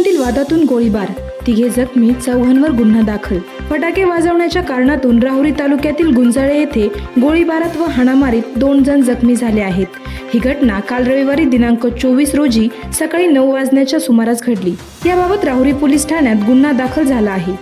वादातून गोळीबार. तिघे जखमी चौघांवर गुन्हा दाखल. फटाके वाजवण्याच्या कारणातून राहुरी तालुक्यातील गुंजाळे येथे गोळीबारात व हाणामारीत दोन जण जखमी झाले आहेत. ही घटना काल रविवारी दिनांक चोवीस रोजी सकाळी नऊ वाजण्याच्या सुमारास घडली. याबाबत राहुरी पोलीस ठाण्यात गुन्हा दाखल झाला आहे.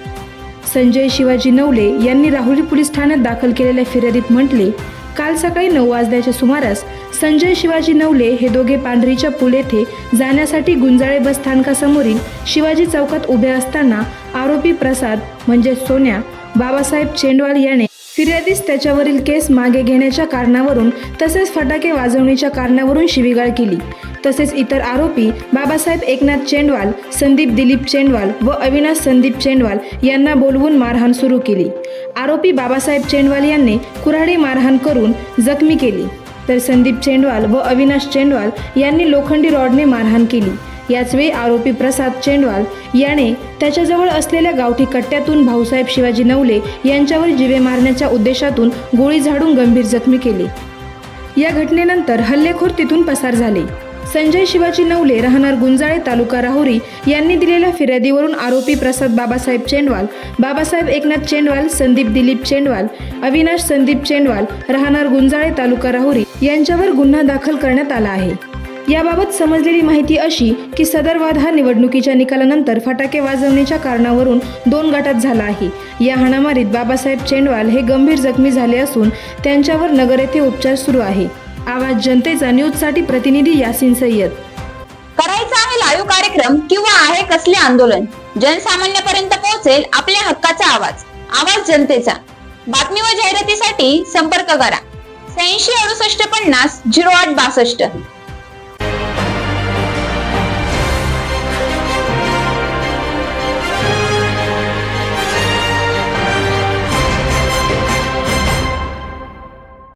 संजय शिवाजी नवले यांनी राहुरी पोलीस ठाण्यात दाखल केलेल्या फिर्यादीत म्हटले काल सकाळी नऊ वाजण्याच्या सुमारास संजय शिवाजी नवले हे दोघे पांढरीच्या पूल येथे जाण्यासाठी गुंजाळे बस स्थानकासमोरील शिवाजी चौकात उभे असताना आरोपी प्रसाद म्हणजे सोन्या बाबासाहेब चेंडवाल याने फिर्यादीस त्याच्यावरील केस मागे घेण्याच्या कारणावरून तसेच फटाके वाजवण्याच्या कारणावरून शिवीगाळ केली. तसेच इतर आरोपी बाबासाहेब एकनाथ चेंडवाल संदीप दिलीप चेंडवाल व अविनाश संदीप चेंडवाल यांना बोलवून मारहाण सुरू केली. आरोपी बाबासाहेब चेंडवाल यांनी कुऱ्हाडी मारहाण करून जखमी केली. तर संदीप चेंडवाल व अविनाश चेंडवाल यांनी लोखंडी रॉडने मारहाण केली. याचवेळी आरोपी प्रसाद चेंडवाल याने त्याच्याजवळ असलेल्या गावठी कट्ट्यातून भाऊसाहेब शिवाजी नवले यांच्यावर जिवे मारण्याच्या उद्देशातून गोळी झाडून गंभीर जखमी केले. या घटनेनंतर हल्लेखोर तिथून पसार झाले. संजय शिवाजी नवले राहणार गुंजाळे तालुका राहुरी यांनी दिलेल्या फिर्यादीवरून आरोपी प्रसाद बाबासाहेब चेंडवाल बाबासाहेब एकनाथ चेंडवाल संदीप दिलीप चेंडवाल अविनाश संदीप चेंडवाल राहणार गुंजाळे तालुका राहुरी यांच्यावर गुन्हा दाखल करण्यात आला आहे. याबाबत समजलेली माहिती अशी की सदर वाद हा निवडणुकीच्या निकालानंतर फटाके वाजवण्याच्या कारणावरून दोन गटात झाला आहे. या हाणामारीत बाबासाहेब चेंडवाल हे गंभीर जखमी झाले असून त्यांच्यावर नगर येथे उपचार सुरू आहे. आवाज जनतेचा न्यूजसाठी प्रतिनिधी यासिन सय्यद. करायचा आहे लाईव्ह कार्यक्रम किंवा आहे कसले आंदोलन? जनसामान्यापर्यंत पोहोचेल आपल्या हक्काचा आवाज. आवाज जनतेचा. बातमी व जाहिरातीसाठी संपर्क करा. शहाऐंशी अडुसष्ट पन्नास झिरो आठ बासष्ट.